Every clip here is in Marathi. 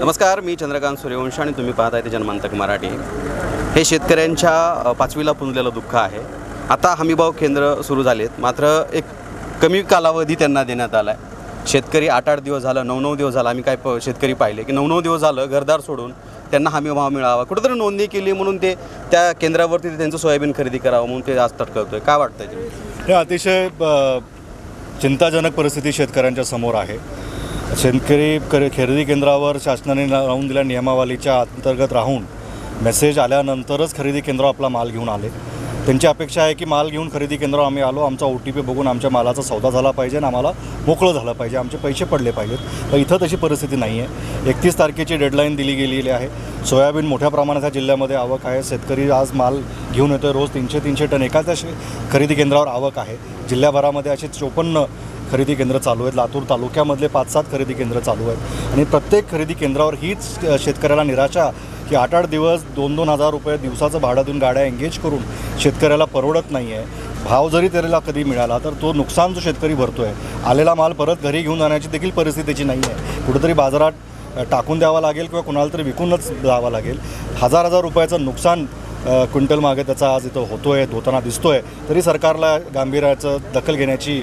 नमस्कार मी चंद्रकांत सूर्यवंशी आणि तुम्ही पाहताय ते जन्मांतक मराठी. हे शेतकऱ्यांच्या पाचवीला पुंजलेलं दुःख आहे. आता हमीभाव केंद्र सुरू झालेत. मात्र एक कमी कालावधी त्यांना देण्यात आला आहे शेतकरी आठ आठ दिवस झालं नऊ नऊ दिवस झालं आम्ही काय प शेतकरी पाहिले की नऊ नऊ दिवस झालं घरदार सोडून त्यांना हमीभाव मिळावा. कुठेतरी नोंदणी केली म्हणून ते त्या केंद्रावरती त्यांचं सोयाबीन खरेदी करावं म्हणून ते आज आहे काय वाटतं हे अतिशय चिंताजनक परिस्थिती शेतकऱ्यांच्या समोर आहे. शेतकरी कर- खरेदी केंद्रावर शासनाने लावून दिल्या नियमावलीच्या अंतर्गत राहून मेसेज आल्यानंतरच खरेदी केंद्रावर आपला माल घेऊन आले. त्यांची अपेक्षा आहे की माल घेऊन खरेदी केंद्रावर आम्ही आलो आमचा ओ टी पी बघून आमच्या मालाचा सौदा झाला पाहिजे आणि आम्हाला मोकळं झालं पाहिजे. आमचे पैसे पडले पाहिजेत. पण इथं तशी परिस्थिती नाही आहे एकतीस तारखेची डेडलाईन दिली गेलेली आहे. सोयाबीन मोठ्या प्रमाणात ह्या जिल्ह्यामध्ये आवक आहे. शेतकरी आज माल घेऊन येतो रोज तीनशे तीनशे टन. एकाच खरेदी केंद्रावर आवक आहे. जिल्ह्याभरामध्ये असे चोपन्न खरेदी केंद्र चालू आहेत. लातूर तालुक्यामधले पाच सात खरेदी केंद्र चालू आहेत. आणि प्रत्येक खरेदी केंद्रावर हीच शेतकऱ्याला निराशा की आठ आठ दिवस दोन दोन हजार रुपये दिवसाचं भाडं देऊन गाड्या एंगेज करून शेतकऱ्याला परवडत नाही आहे भाव जरी त्याला कधी मिळाला तर तो नुकसान जो शेतकरी भरतो आहे आलेला माल परत घरी घेऊन जाण्याची देखील परिस्थिती त्याची नाही आहे कुठेतरी बाजारात टाकून द्यावा लागेल किंवा कुणाला तरी विकूनच द्यावा लागेल. हजार हजार रुपयाचं नुकसान क्विंटल मागे त्याचा आज इथं होतो आहे होताना दिसतो आहे तरी सरकारला गांभीर्याचं दखल घेण्याची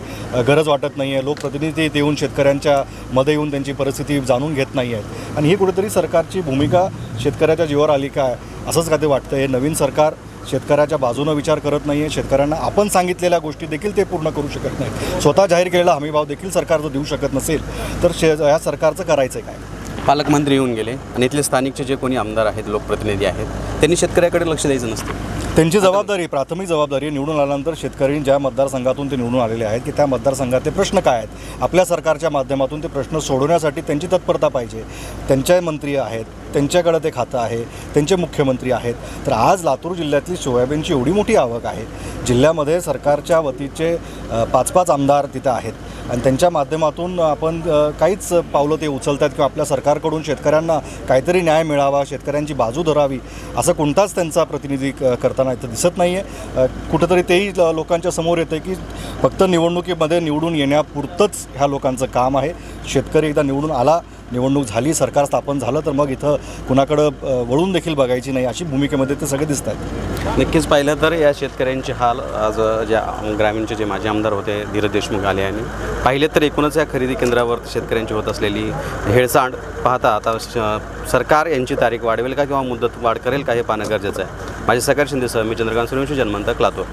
गरज वाटत नाही आहे लोकप्रतिनिधी देऊन येऊन शेतकऱ्यांच्या मध्ये येऊन त्यांची परिस्थिती जाणून घेत नाही आहेत आणि ही कुठेतरी सरकारची भूमिका शेतकऱ्याच्या जीवावर आली काय असंच का ते वाटतं हे नवीन सरकार शेतकऱ्याच्या बाजूनं विचार करत नाही आहे शेतकऱ्यांना आपण सांगितलेल्या गोष्टी देखील ते पूर्ण करू शकत नाही स्वतः जाहीर केलेला हमीभाव देखील सरकार जर देऊ शकत नसेल. तर शे या सरकारचं करायचं आहे काय? पालकमंत्री येऊन गेले आणि इथले स्थानिकचे जे कोणी आमदार आहेत लोकप्रतिनिधी आहेत त्यांनी शेतकऱ्याकडे लक्ष द्यायचं नसतं. त्यांची जबाबदारी प्राथमिक जबाबदारी निवडून आल्यानंतर शेतकरी ज्या मतदारसंघातून ते निवडून आलेले आहेत की त्या मतदारसंघातले प्रश्न काय आहेत? आपल्या सरकारच्या माध्यमातून ते प्रश्न सोडवण्यासाठी त्यांची तत्परता पाहिजे. त्यांचे मंत्री आहेत त्यांच्याकडे ते खातं आहे त्यांचे मुख्यमंत्री आहेत. तर आज लातूर जिल्ह्यातली सोयाबीनची एवढी मोठी आवक आहे. जिल्ह्यामध्ये सरकारच्या वतीचे पाच पाच आमदार तिथं आहेत. आणि त्यांच्या माध्यमातून आपण काहीच पावलं ते उचलत आहेत किंवा आपल्या सरकारकडून शेतकऱ्यांना काहीतरी न्याय मिळावा शेतकऱ्यांची बाजू धरावी असं कोणताच त्यांचा प्रतिनिधी करताना इथं दिसत नाही आहे कुठंतरी तेही ल- लोकांच्या समोर येतं की फक्त निवडणुकीमध्ये निवडून येण्यापुरतंच ह्या लोकांचं काम आहे. शेतकरी एकदा निवडून आला निवडणूक झाली सरकार स्थापन झालं तर मग इथं कुणाकडं वळून देखील बघायची नाही अशी भूमिकेमध्ये ते सगळे दिसत आहेत नक्कीच पाहिलं तर या शेतकऱ्यांचे हाल आज ज्या ग्रामीणचे जे माजी आमदार होते धीरज देशमुख आले आणि पाहिले तर एकूणच या खरेदी केंद्रावर शेतकऱ्यांची होत असलेली हेळसांड पाहता आता सरकार यांची तारीख वाढवेल का किंवा मुदत वाढ करेल का हे पाहणं गरजेचं आहे. माझे सकाळ शिंदेसह मी चंद्रकांत सूर्यवंशी जन्मंतक लातूर.